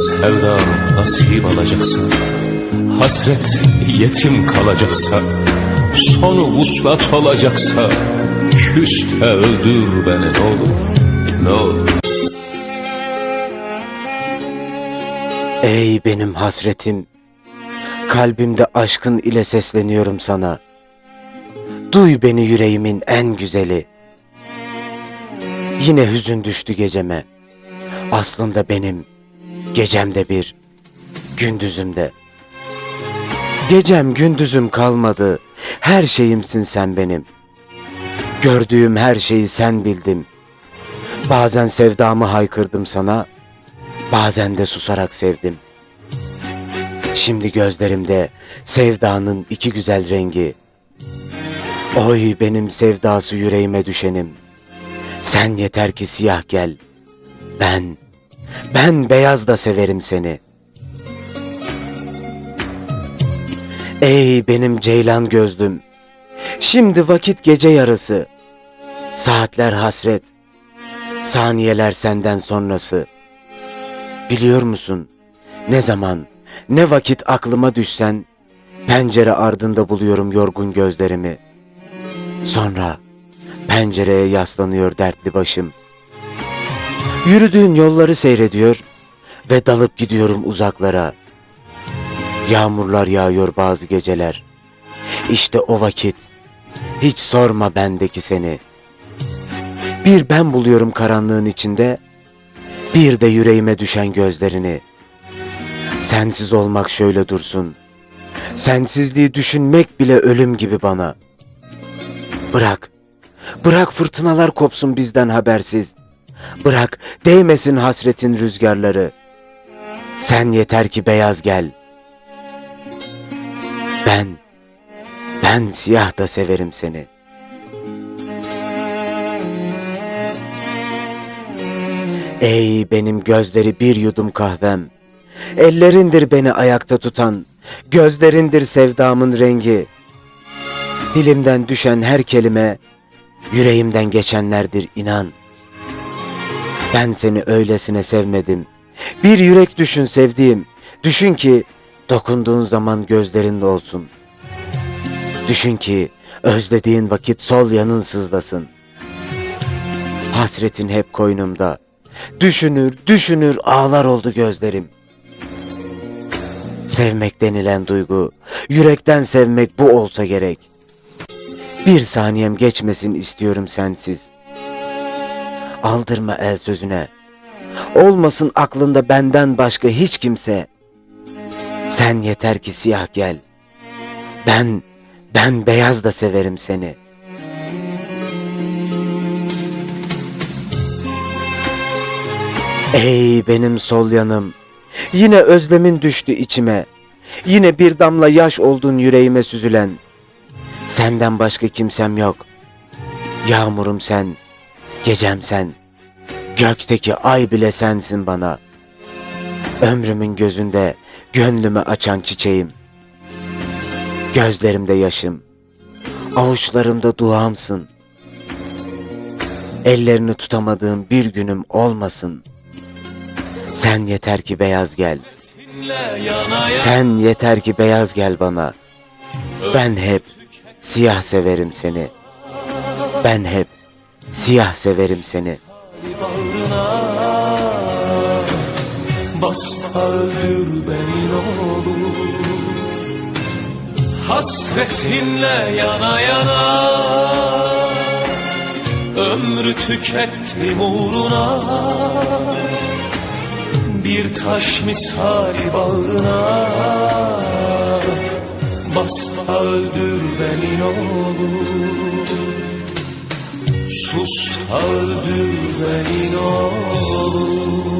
Sevda nasip alacaksa Hasret yetim kalacaksa Sonu vuslat olacaksa Küste öldür beni ne olur Ne olur Ey benim hasretim, kalbimde aşkın ile sesleniyorum sana. Duy beni yüreğimin en güzeli. Yine hüzün düştü geceme. Aslında benim gecemde bir, gündüzümde. Gecem gündüzüm kalmadı, her şeyimsin sen benim. Gördüğüm her şeyi sen bildim. Bazen sevdamı haykırdım sana, Bazen de susarak sevdim. Şimdi gözlerimde sevdanın iki güzel rengi. Oy benim sevdası yüreğime düşenim. Sen yeter ki siyah gel. Ben, ben beyaz da severim seni. Ey benim ceylan gözlüm. Şimdi vakit gece yarısı. Saatler hasret. Saniyeler senden sonrası. Biliyor musun? Ne zaman, ne vakit aklıma düşsen, pencere ardında buluyorum yorgun gözlerimi. Sonra pencereye yaslanıyor dertli başım. Yürüdüğün yolları seyrediyor ve dalıp gidiyorum uzaklara. Yağmurlar yağıyor bazı geceler. İşte o vakit, hiç sorma bendeki seni. Bir ben buluyorum karanlığın içinde, bir de yüreğime düşen gözlerini. Sensiz olmak şöyle dursun. Sensizliği düşünmek bile ölüm gibi bana. Bırak. Bırak fırtınalar kopsun bizden habersiz. Bırak değmesin hasretin rüzgarları. Sen yeter ki beyaz gel. Ben, ben siyah da severim seni.'' Ey benim gözleri bir yudum kahvem. Ellerindir beni ayakta tutan. Gözlerindir sevdamın rengi. Dilimden düşen her kelime yüreğimden geçenlerdir inan. Ben seni öylesine sevmedim. Bir yürek düşün sevdiğim. Düşün ki dokunduğun zaman gözlerinde olsun. Düşün ki özlediğin vakit sol yanın sızlasın. Hasretin hep koynumda. Düşünür, düşünür ağlar oldu gözlerim. Sevmek denilen duygu, yürekten sevmek bu olsa gerek. Bir saniyem geçmesin istiyorum sensiz. Aldırma el sözüne. Olmasın aklında benden başka hiç kimse. Sen yeter ki siyah gel. Ben, ben beyaz da severim seni.'' Ey benim sol yanım, yine özlemin düştü içime. Yine bir damla yaş oldun yüreğime süzülen. Senden başka kimsem yok. Yağmurum sen, gecem sen. Gökteki ay bile sensin bana. Ömrümün gözünde gönlümü açan çiçeğim. Gözlerimde yaşım, avuçlarımda duamsın. Ellerini tutamadığım bir günüm olmasın.'' Sen yeter ki beyaz gel. Sen yeter ki beyaz gel bana. Ben hep siyah severim seni. Ben hep siyah severim seni. Bas öldür beni ne olur. Hasretinle yana yana Ömrü tükettim uğruna. Bir taş misali bağrına Bas öldür beni ne olur Sus beni ne olur